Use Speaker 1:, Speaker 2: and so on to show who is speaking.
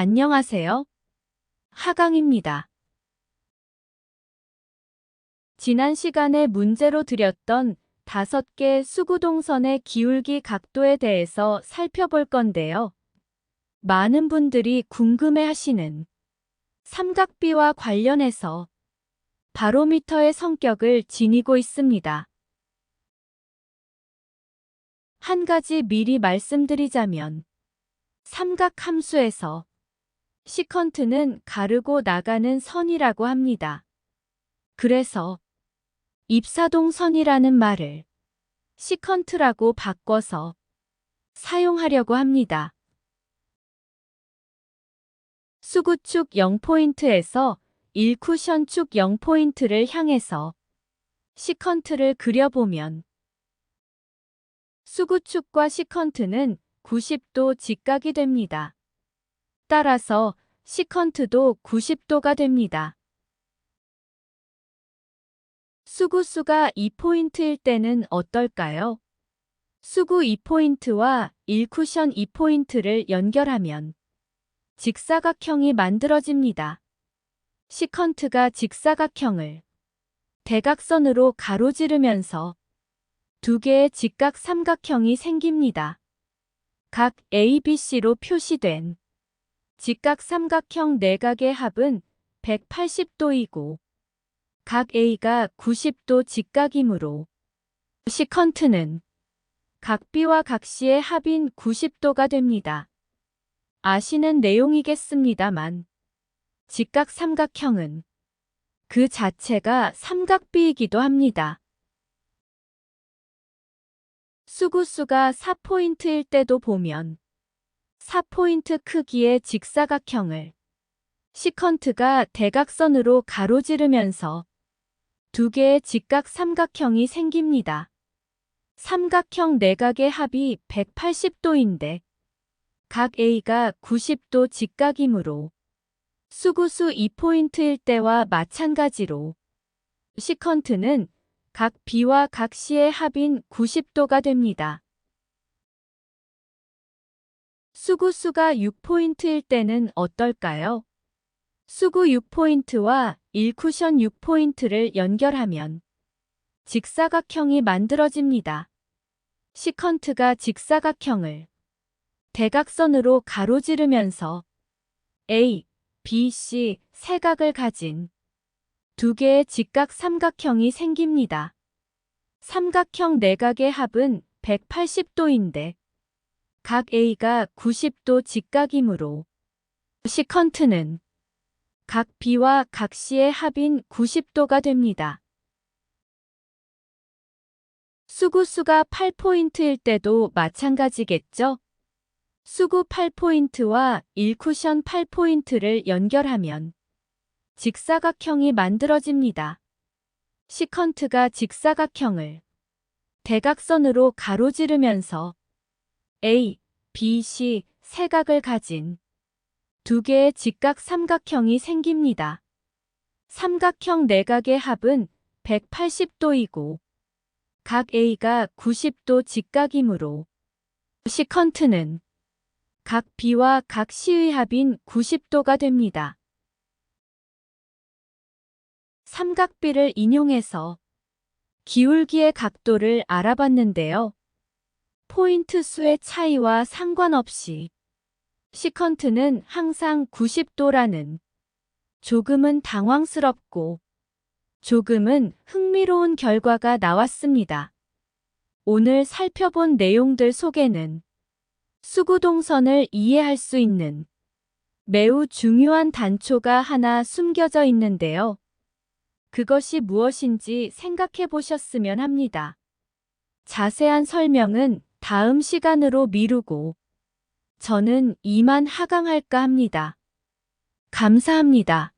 Speaker 1: 안녕하세요. 하강입니다. 지난 시간에 문제로 드렸던 다섯 개 수구동선의 기울기 각도에 대해서 살펴볼 건데요. 많은 분들이 궁금해 하시는 삼각비와 관련해서 바로미터의 성격을 지니고 있습니다. 한 가지 미리 말씀드리자면 삼각 함수에서 시컨트는 가르고 나가는 선이라고 합니다. 그래서 입사동 선이라는 말을 시컨트라고 바꿔서 사용하려고 합니다. 수구축 0포인트에서 1쿠션축 0포인트를 향해서 시컨트를 그려보면 수구축과 시컨트는 90도 직각이 됩니다. 따라서 시컨트도 90도가 됩니다. 수구수가 2포인트일 때는 어떨까요? 수구 2포인트와 1쿠션 2포인트를 연결하면 직사각형이 만들어집니다. 시컨트가 직사각형을 대각선으로 가로지르면서 두 개의 직각 삼각형이 생깁니다. 각 ABC로 표시된 직각 삼각형 내각의 합은 180도이고 각 A가 90도 직각이므로 시컨트는 각 B와 각 C의 합인 90도가 됩니다. 아시는 내용이겠습니다만 직각 삼각형은 그 자체가 삼각비이기도 합니다. 수구수가 4포인트일 때도 보면 4포인트 크기의 직사각형을 시컨트가 대각선으로 가로지르면서 두 개의 직각 삼각형이 생깁니다. 삼각형 내각의 합이 180도인데 각 A가 90도 직각이므로 수구수 2포인트일 때와 마찬가지로 시컨트는 각 B와 각 C의 합인 90도가 됩니다. 수구수가 6포인트일 때는 어떨까요? 수구 6포인트와 1쿠션 6포인트를 연결하면 직사각형이 만들어집니다. 시컨트가 직사각형을 대각선으로 가로지르면서 A, B, C 세 각을 가진 두 개의 직각 삼각형이 생깁니다. 삼각형 내각의 합은 180도인데 각 A가 90도 직각이므로 시컨트는 각 B와 각 C의 합인 90도가 됩니다. 수구수가 8포인트일 때도 마찬가지겠죠? 수구 8포인트와 1쿠션 8포인트를 연결하면 직사각형이 만들어집니다. 시컨트가 직사각형을 대각선으로 가로지르면서 A, B, C 세 각을 가진 두 개의 직각 삼각형이 생깁니다. 삼각형 내각의 합은 180도이고 각 A가 90도 직각이므로 시컨트는 각 B와 각 C의 합인 90도가 됩니다. 삼각비를 인용해서 기울기의 각도를 알아봤는데요. 포인트 수의 차이와 상관없이 시컨트는 항상 90도라는 조금은 당황스럽고 조금은 흥미로운 결과가 나왔습니다. 오늘 살펴본 내용들 속에는 수구동선을 이해할 수 있는 매우 중요한 단초가 하나 숨겨져 있는데요. 그것이 무엇인지 생각해 보셨으면 합니다. 자세한 설명은 다음 시간으로 미루고 저는 이만 하강할까 합니다. 감사합니다.